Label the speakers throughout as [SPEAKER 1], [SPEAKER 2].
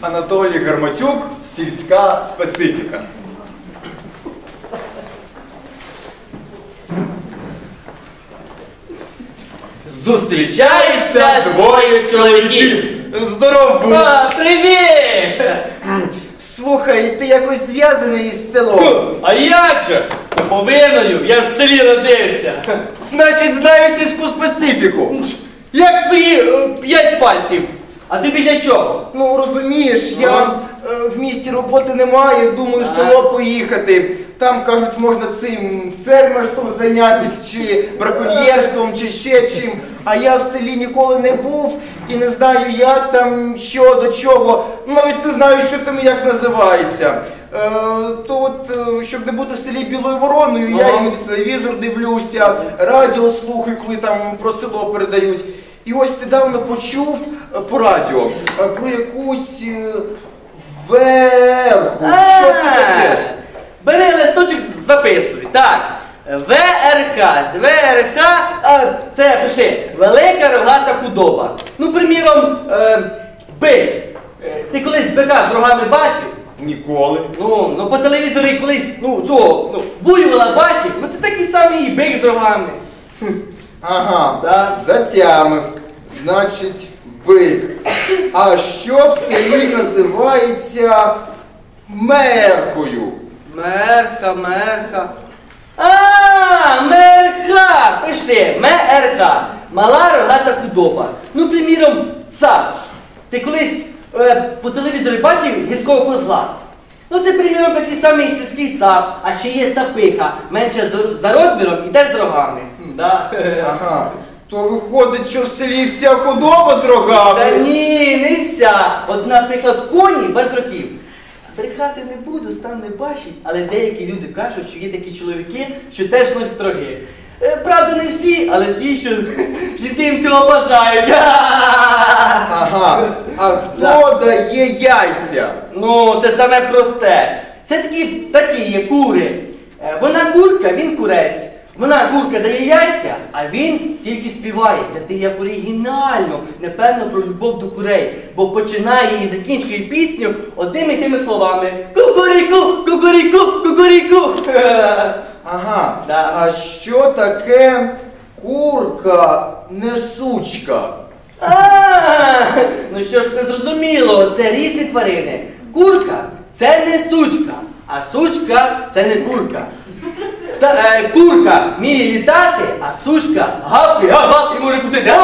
[SPEAKER 1] Анатолій Гарматюк, сільська специфіка.
[SPEAKER 2] Зустрічаються двоє чоловіків.
[SPEAKER 1] Здоров був!
[SPEAKER 2] А, привіт!
[SPEAKER 1] Слухай, ти якось зв'язаний із селом.
[SPEAKER 2] А як же? Та Повинною, я ж в селі родився.
[SPEAKER 1] Значить, знаєш сільську специфіку.
[SPEAKER 2] Як свої е, п'ять пальців. А тобі для чого?
[SPEAKER 1] Ну розумієш, я е, в місті роботи немає, думаю, в село поїхати. Там кажуть, можна цим фермерством зайнятися, чи браконьєрством, чи ще чим. А я в селі ніколи не був і не знаю, як там, що до чого. Навіть не знаю, що там і як називається. Е, то от, е, щоб не бути в селі білою вороною, я іноді телевізор дивлюся, радіо слухаю, коли там про село передають. І ось недавно почув е, по радіо про якусь верху. Що це таке?
[SPEAKER 2] Бери листочок, записуй. Так. ВРХ. ВРХ, а, це пиши, велика рогата худоба. Ну, приміром, е, бик. Ти колись бика з рогами бачив?
[SPEAKER 1] Ніколи.
[SPEAKER 2] Ну, ну по телевізорі колись, ну, цього, ну, буйвола бачив, ну це такий самий і бик з рогами.
[SPEAKER 1] Ага,
[SPEAKER 2] Да.
[SPEAKER 1] затямив. Значить, бик. А що в селі називається мерхою?
[SPEAKER 2] Мерха, мерха. А, мерха! Пиши, мерха. Мала рогата худоба. Ну, приміром, цап. Ти колись по телевізорі бачив гірського козла? Ну, це, приміром, такий самий сільський цап, а ще є цапиха, менше за- за розміром і теж з рогами. Да.
[SPEAKER 1] Ага. То виходить, що в селі вся худоба з рогами.
[SPEAKER 2] Та ні, не вся. От, наприклад, коні без рогів. Брехати не буду, сам не бачить, але деякі люди кажуть, що є такі чоловіки, що теж носять роги. Е, Правда, не всі, але ті, що жінки їм цього бажають.
[SPEAKER 1] Ага. А хто дає яйця?
[SPEAKER 2] Ну, це саме просте. Це такі, такі є кури. Е, Вона курка, він курець. Вона курка дає яйця, а він тільки співає. Це ти як оригінально, напевно, про любов до курей, бо починає і закінчує пісню одними і тими словами. Кукуріку, кукуріку, кукуріку.
[SPEAKER 1] Ага.
[SPEAKER 2] Да.
[SPEAKER 1] А що таке курка несучка?
[SPEAKER 2] А, ну що ж не зрозуміло, це різні тварини. Курка це не сучка, а сучка це не курка. Та, е, курка вміє літати, а сучка гавкає, гав і може пустити.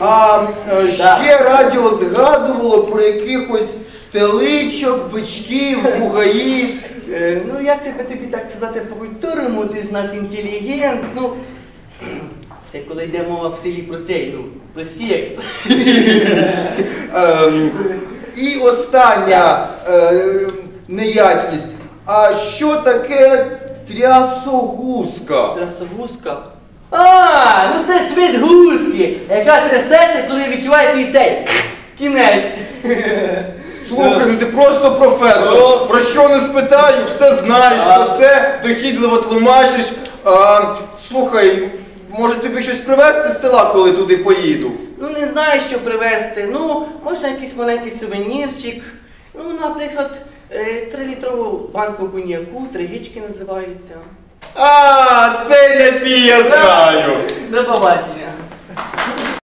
[SPEAKER 1] А е, ще радіо згадувало про якихось теличок, бичків, бугаїв.
[SPEAKER 2] Е, Ну як це би тобі так сказати по-культурному, ти ж нас інтелігент, ну. Це коли йде мова в селі про цей, ну, про секс.
[SPEAKER 1] Ем, і остання е, неясність. А що таке трясогузка?
[SPEAKER 2] Трясогузка. А, ну це ж вид гузки, яка трясеться, коли відчуває свій цей кінець.
[SPEAKER 1] Слухай, ну ти просто професор. Про що не спитаю, все знаєш, про все дохідливо тлумачиш. А, слухай, може тобі щось привезти з села, коли туди поїду?
[SPEAKER 2] Ну не знаю, що привезти. Ну, можна якийсь маленький сувенірчик. Ну, наприклад, е, трилітрову банку коньяку, тригічки називаються.
[SPEAKER 1] А, цей напій я знаю.
[SPEAKER 2] До побачення.